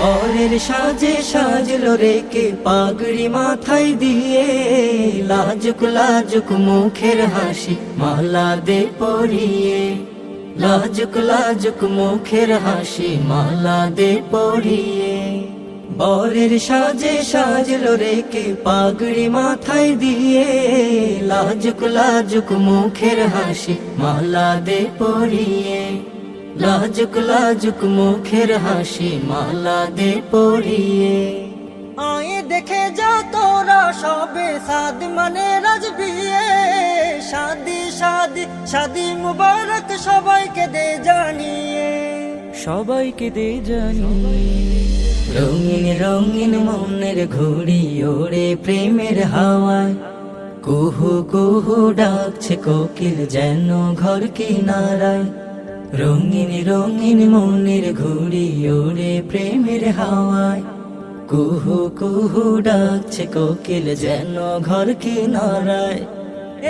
বরের সাজে সাজলো রেকে পাগড়ি মাথায় দিয়ে। লাজুক লাজুক মুখের হাসি মালা দে পরিয়ে। লাজুক লাজুক মুখের হাসি মালা দে পরিয়ে। বরের সাজে সাজলো রেকে পাগড়ি মাথায় দিয়ে। লাজুক লাজুক মুখের হাসি মালা দে পরিয়ে। লাজুক লাজুক মুখের হাসি মালা দে পরিয়ে। আয়ে দেখে যা তোরা সবে সাদ মানে রাজ বিয়ে। শাদি শাদি শাদি মুবারক সবাইকে দে জানিয়ে। সবাইকে দে জানি রঙিন রঙিন মনের ঘুড়ি ওড়ে প্রেমের হাওয়ায়। কুহু কুহু ডাকছে কোকিল যেন ঘর কিনারায়। রঙিন রঙিন মনের ঘুড়ি ওড়ে প্রেমের হাওয়ায়। কুহু কুহু ডাকছে কোকিল যেন ঘর কিনারায়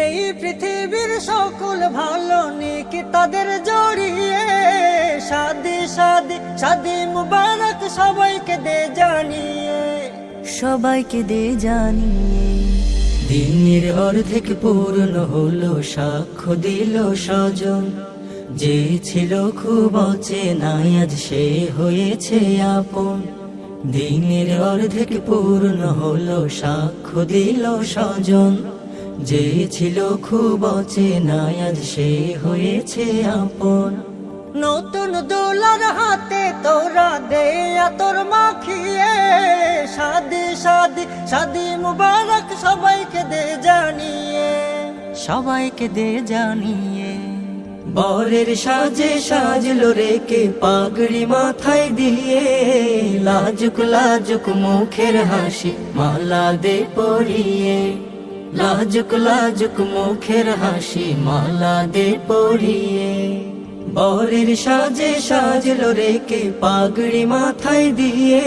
এই পৃথিবীর সকল ভালো নেকি তাদের জড়িয়ে। শাদি শাদি শাদি মুবারক সবাইকে দে জানিয়ে। সবাইকে দে জানিয়ে। দিনের অর্ধেক পূর্ণ হলো সাক্ষ্য দিল স্বজন। যে ছিল খুব অচেনাই আজ সে হয়েছে আপন। দিনের অর্ধেক পূর্ণ হলো সাক্ষ্য দিল স্বজন। যে ছিল খুব অচেনাই আজ সে হয়েছে আপন। নতুন দোলার হাতে তোরা দে তোর মাখিয়ে। শাদি শাদি শাদি মুবারক সবাইকে দে জানিয়ে। সবাইকে দে জানিয়ে। বরের সাজে সাজলো রেকে, পাগড়ি মাথায় দিয়ে লাজুক লাজুক মুখের হাসি, মালা দে পরিয়ে। লাজুক লাজুক মুখের হাসি, মালা দে পরিয়ে। বরের সাজে সাজলো রেকে, পাগড়ি মাথায় দিয়ে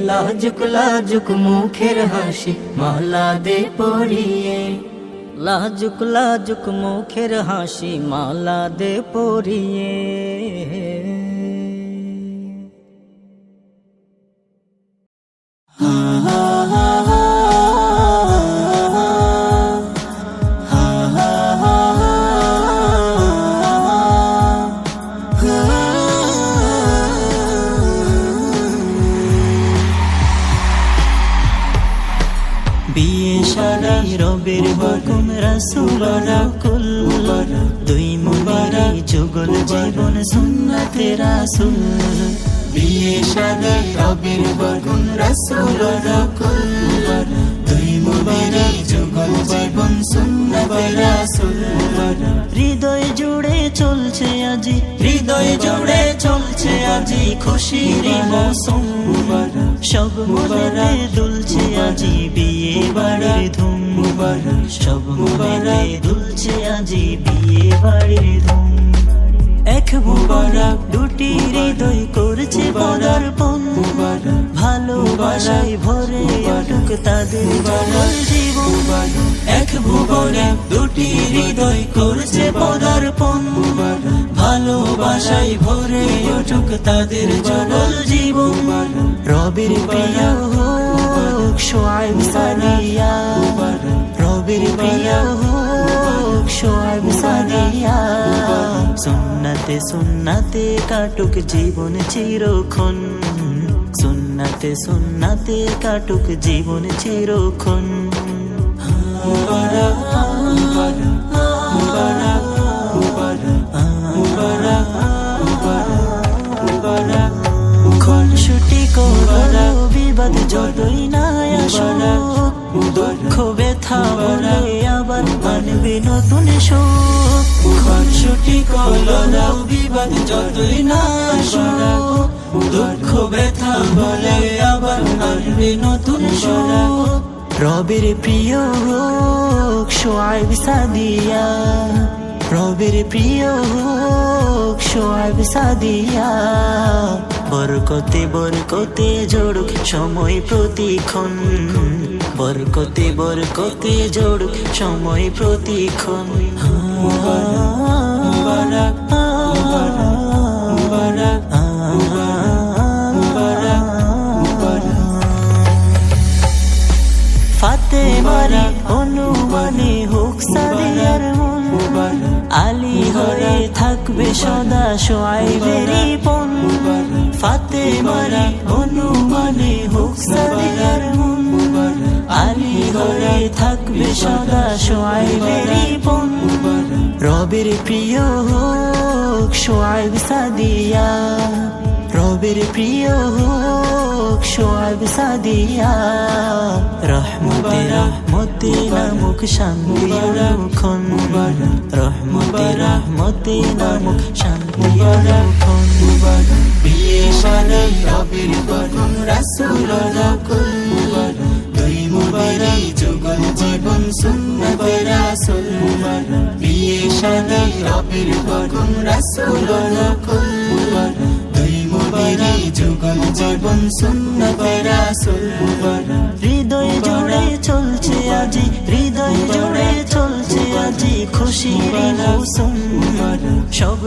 লাজুক লাজুক মুখের হাসি, মালা দে পরিয়ে। লাজুক লাজুক মুখের হাসি মালা দে পরিয়ে। যুগল জীবন সুন্নতে রাসূল। বিয়ে রাকুল দুই যুগল জীবন সুন্নতে রাসূল। হৃদয় জুড়ে চলছে আজি। হৃদয় জুড়ে চলছে আজি খুশির মৌসুম। সব মনে দুলছে আজি বিয়ে বাড়ির ধুম। সব মনে দুলছে আজি বিয়ে বাড়ির ধুম এক মুবারক দুটি হৃদয় করছে পদার্পণ ভালোবাসায় ভরে উঠুক তাদের জগল জীবন। এক ভুবনে দুটি হৃদয় করছে পদার্পণ ভালোবাসায় ভরে উঠুক তাদের জগল জীবন। রবির প্রিয় হোক সোয়াইব সাদিয়া সুন্নাতে সুন্নাতে কাটুক জীবন চিরক্ষণ সুন্নাতে সুন্নাতে কাটুক জীবন চিরক্ষণ দুঃখ ব্যথা বলে আবার মানবে নতুন সুখ খুনসুটি করো বিবাদ যতই না দুঃখ ব্যথা বলে আবার মানবে নতুন সুখ রবের প্রিয় হোক সোয়াইব সাদিয়া। রবের প্রিয় হোক সোয়াইব সাদিয়া। বরকতে বরকতে জড়ুক সময় প্রতিক্ষণ। বরকতে বরকতে জড়ুক সময় প্রতিক্ষণ। মুবারক মুবারক ফাতে মারি অনুমানে হোক সাদিয়ার মন। হয়ে থাকবে সদা সোয়াই বেরি পন ফাতে মারি অনুমানে হোক সাদিয়ার মন। আলী ঘরে থাকবে সদা সোয়াইবেরি পন। রবের প্রিয় হোক সোয়াইব সাদিয়া। রবের প্রিয় হোক সোয়াইব সাদিয়া। রহমতে রহমতে নামুক শান্তি রক্ষণ। রহমতে রহমতে নামুক শান্তি রক্ষণ। বিয়ে সারে রবের বরণ, রাসূল রকুল দুই মুবারি যুগল জীবন, সুন্নতে রাসূল। বিয়ে সারে রবের বরণ, রাসূল মুবারি যুগল জীবন রাসূল হৃদয় জুড়ে চলছে আজি, হৃদয় জুড়ে চলছে আজি মৌসুম সব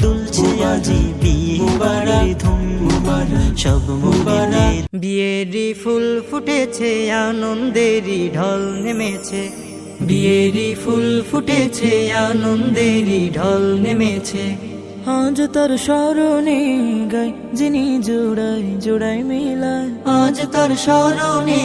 দুলছে আজি বিয়ে বাড়ির ধুম। সব মনে বিয়েরি ফুল ফুটেছে আনন্দেরই ঢল নেমেছে। বিয়েরি ফুল ফুটেছে আনন্দেরই ঢল নেমেছে। আজ তার স্মরণে গাই যিনি জোড়াই জোড়াই মিলায়। আজ তার স্মরণে